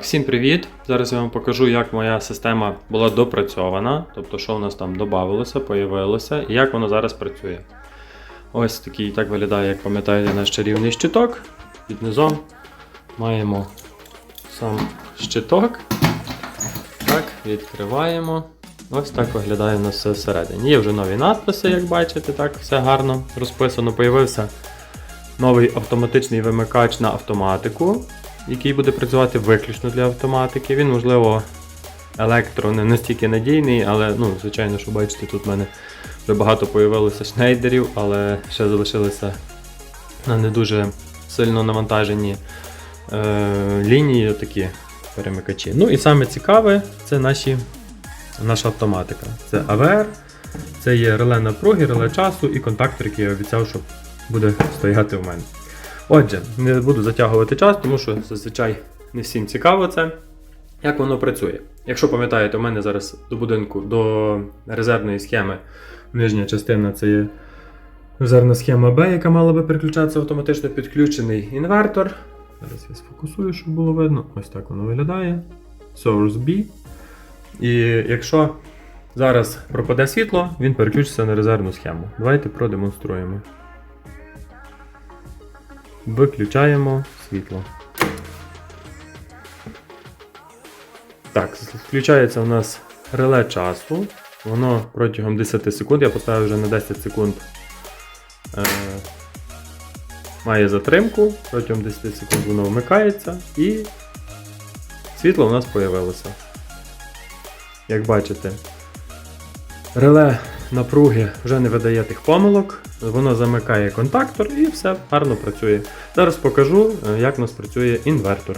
Всім привіт! Зараз я вам покажу, як моя система була допрацьована, тобто, що у нас там додавалося, появилося і як воно зараз працює. Ось такий так виглядає, як пам'ятаєте, наш чарівний щиток. Під низом маємо сам щиток. Так, відкриваємо. Ось так виглядає у нас все всередині. Є вже нові надписи, як бачите, так, все гарно розписано. Появився новий автоматичний вимикач на автоматику який буде працювати виключно для автоматики. Він, можливо, електро не настільки надійний, але, ну, звичайно, що бачите, тут в мене вже багато появилося шнейдерів, але ще залишилися на не дуже сильно навантажені е, лінії, такі перемикачі. Ну і саме цікаве, це наші, наша автоматика. Це AVR, це є реле напруги, реле часу і контактор, який я обіцяв, що буде стояти у мене. Отже, не буду затягувати час, тому що зазвичай не всім цікаво це. Як воно працює? Якщо пам'ятаєте, у мене зараз до будинку, до резервної схеми нижня частина це є резервна схема B, яка мала би переключатися автоматично підключений інвертор. Зараз я сфокусую, щоб було видно. Ось так воно виглядає. Source B. І якщо зараз пропаде світло, він переключиться на резервну схему. Давайте продемонструємо. Виключаємо світло. Так, включається у нас реле часу. Воно протягом 10 секунд, я поставив вже на 10 секунд. Е, має затримку, протягом 10 секунд воно вмикається і світло у нас появилося. Як бачите, реле напруги вже не видає тих помилок, воно замикає контактор і все гарно працює. Зараз покажу, е, як у нас працює інвертор.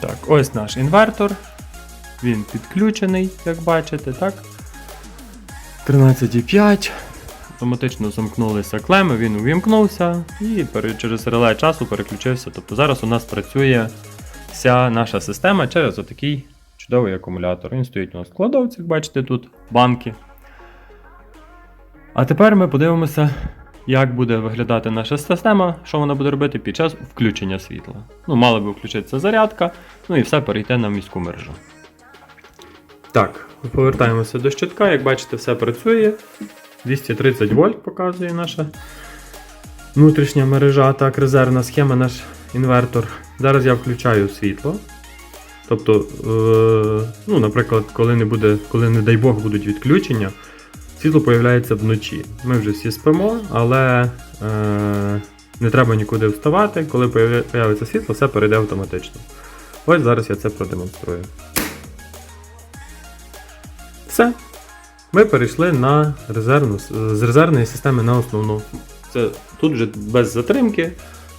Так, ось наш інвертор. Він підключений, як бачите, так? 13,5. Автоматично замкнулися клеми, він увімкнувся і через реле часу переключився. Тобто зараз у нас працює вся наша система через отакий чудовий акумулятор. Він стоїть у нас в кладовці, як бачите, тут банки. А тепер ми подивимося, як буде виглядати наша система, що вона буде робити під час включення світла. Ну, мала би включитися зарядка, ну і все перейти на міську мережу. Так, повертаємося до щитка. Як бачите, все працює. 230 вольт показує наша внутрішня мережа, так, резервна схема, наш інвертор. Зараз я включаю світло. Тобто, е, ну, наприклад, коли не буде, коли, не дай Бог, будуть відключення, світло появляється вночі. Ми вже всі спимо, але е, не треба нікуди вставати. Коли появиться світло, все перейде автоматично. Ось зараз я це продемонструю. Все. Ми перейшли на резервну, з резервної системи на основну. Це тут вже без затримки,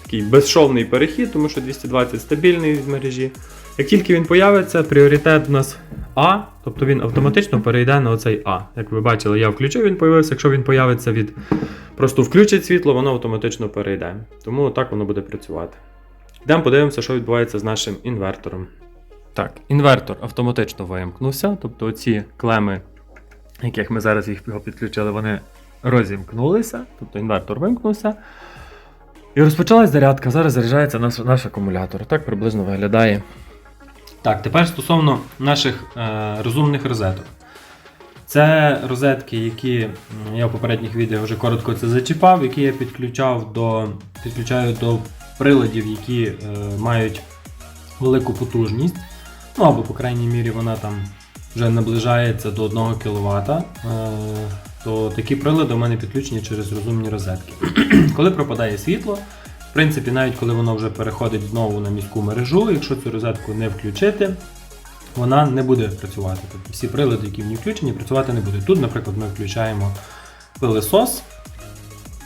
такий безшовний перехід, тому що 220 стабільний в мережі. Як тільки він появиться, пріоритет у нас А, тобто він автоматично перейде на оцей А. Як ви бачили, я включив, він появився. Якщо він появиться від просто включить світло, воно автоматично перейде. Тому так воно буде працювати. Йдемо подивимося, що відбувається з нашим інвертором. Так, інвертор автоматично вимкнувся, тобто оці клеми, яких ми зараз їх підключили, вони розімкнулися, тобто інвертор вимкнувся. І розпочалась зарядка. Зараз заряджається наш, наш акумулятор. Так приблизно виглядає. Так, тепер стосовно наших е, розумних розеток. Це розетки, які я в попередніх відео вже коротко це зачіпав, які я підключав до, підключаю до приладів, які е, мають велику потужність. Ну або, по крайній мірі, вона там вже наближається до 1 кВт. Е, то такі прилади у мене підключені через розумні розетки. коли пропадає світло, в принципі, навіть коли воно вже переходить знову на міську мережу, якщо цю розетку не включити, вона не буде працювати. Тобто всі прилади, які в ній включені, працювати не будуть. Тут, наприклад, ми включаємо пилесос.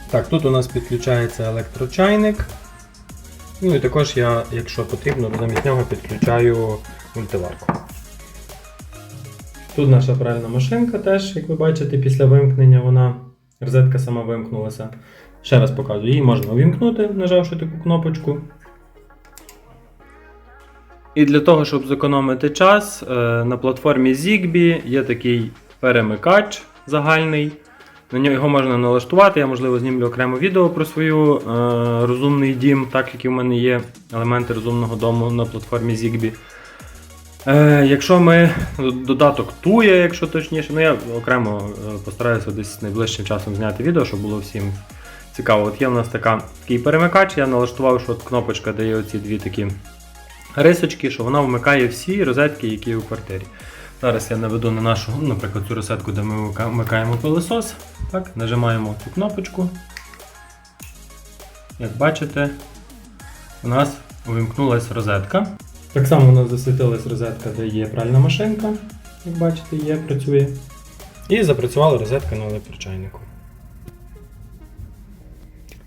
Так, тут у нас підключається електрочайник. Ну і також я, якщо потрібно, замість нього підключаю мультиварку. Тут наша пральна машинка теж, як ви бачите, після вимкнення вона розетка сама вимкнулася. Ще раз показую, її можна увімкнути, нажавши таку кнопочку. І для того, щоб зекономити час, е, на платформі Zigbee є такий перемикач загальний. На нього його можна налаштувати. Я, можливо, знімлю окремо відео про свою е, розумний дім, так як і в мене є елементи розумного дому на платформі Zigbee. Е, якщо ми ну, додаток Туя, якщо точніше, ну я окремо е, постараюся десь найближчим часом зняти відео, щоб було всім цікаво. От є в нас така, такий перемикач, я налаштував, що от кнопочка дає оці дві такі рисочки, що вона вмикає всі розетки, які є у квартирі. Зараз я наведу на нашу, наприклад, цю розетку, де ми вмикаємо пилосос. Так, нажимаємо цю кнопочку. Як бачите, у нас увімкнулася розетка. Так само у нас засвітилась розетка, де є пральна машинка, як бачите, є, працює. І запрацювала розетка на електрочайнику.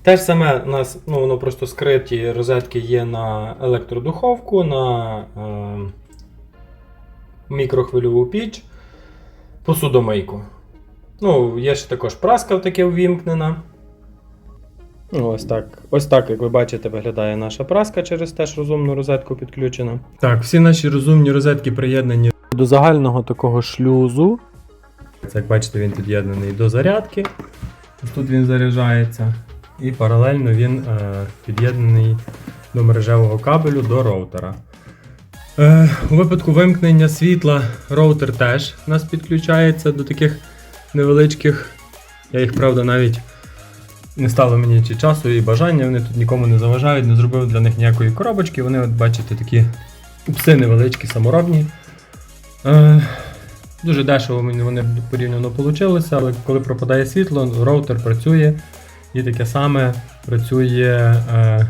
Те ж саме у нас, ну воно просто скриті розетки є на електродуховку, на е, мікрохвильову піч, посудомийку. Ну, є ще також праска таке ввімкнена. Ну, Ось так. Ось так, як ви бачите, виглядає наша праска через теж розумну розетку підключена. Так, всі наші розумні розетки приєднані до загального такого шлюзу. Це, як бачите, він під'єднаний до зарядки. Ось Тут він заряджається. І паралельно він е, під'єднаний до мережевого кабелю до роутера. Е, у випадку вимкнення світла роутер теж у нас підключається до таких невеличких. Я їх, правда, навіть не стало мені чи часу і бажання, вони тут нікому не заважають, не зробив для них ніякої коробочки. Вони, от бачите, такі пси невеличкі, саморобні. Е, дуже дешево мені вони порівняно вийшло, але коли пропадає світло, роутер працює. І таке саме працює е,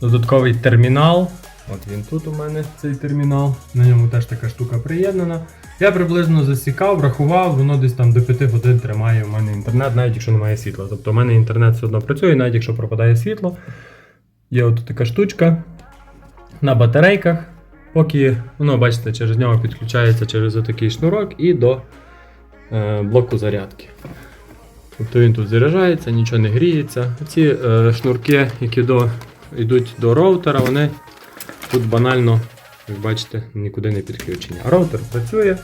додатковий термінал. От він тут у мене цей термінал. На ньому теж така штука приєднана. Я приблизно засікав, рахував, воно десь там до 5 годин тримає у мене інтернет, навіть якщо немає світла. Тобто у мене інтернет все одно працює, навіть якщо пропадає світло. Є от така штучка на батарейках. Поки воно, бачите, через нього підключається через отакий шнурок і до е, блоку зарядки. Тобто він тут заряджається, нічого не гріється. Ці е, шнурки, які до, йдуть до роутера, вони тут банально, як бачите, нікуди не підключені. А роутер працює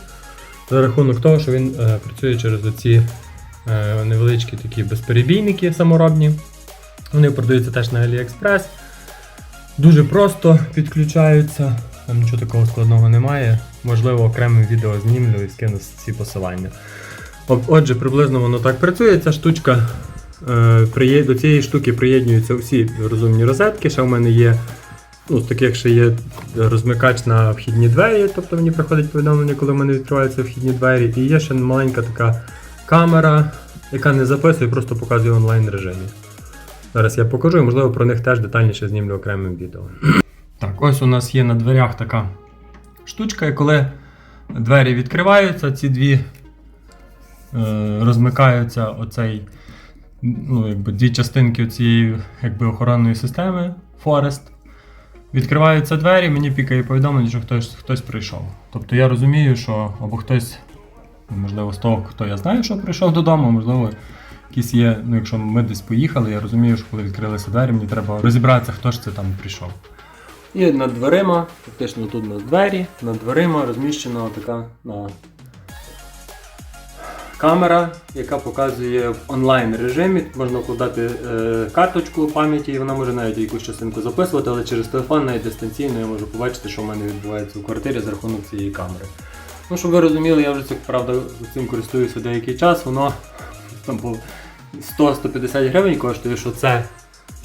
за рахунок того, що він е, працює через оці е, невеличкі такі безперебійники саморобні. Вони продаються теж на AliExpress. Дуже просто підключаються, там нічого такого складного немає. Можливо, окремим відео знімлю і скину всі посилання. Отже, приблизно воно так працює. Ця штучка е, до цієї штуки приєднуються всі розумні розетки. Ще в мене є, ну, з таких ще є розмикач на вхідні двері, тобто мені приходить повідомлення, коли в мене відкриваються вхідні двері. І є ще маленька така камера, яка не записує, просто показує онлайн режимі. Зараз я покажу і, можливо, про них теж детальніше знімлю окремим відео. Так, ось у нас є на дверях така штучка, і коли двері відкриваються, ці дві е, розмикаються оцей, ну, якби дві частинки цієї охоронної системи Forest. Відкриваються двері, мені пікає повідомлення, що хтось, хтось прийшов. Тобто я розумію, що або хтось, можливо, з того, хто я знаю, що прийшов додому, можливо, якісь є, ну якщо ми десь поїхали, я розумію, що коли відкрилися двері, мені треба розібратися, хто ж це там прийшов. І над дверима, фактично тут у двері, над дверима розміщена така на камера, яка показує в онлайн режимі. Можна вкладати е, карточку пам'яті, і вона може навіть якусь частинку записувати, але через телефон навіть дистанційно я можу побачити, що в мене відбувається у квартирі за рахунок цієї камери. Ну, щоб ви розуміли, я вже правда цим користуюся деякий час, воно там по 100-150 гривень коштує, що це.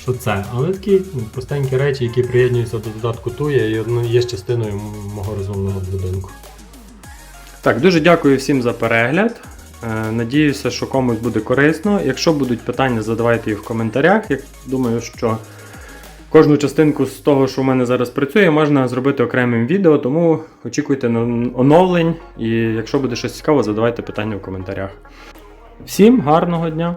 Що це? Але такі ну, простенькі речі, які приєднуються до додатку Туя і ну, є частиною мого розумного будинку. Так, дуже дякую всім за перегляд. Е, Надіюся, що комусь буде корисно. Якщо будуть питання, задавайте їх в коментарях. Я думаю, що кожну частинку з того, що в мене зараз працює, можна зробити окремим відео, тому очікуйте на оновлень. І якщо буде щось цікаво, задавайте питання в коментарях. Всім гарного дня!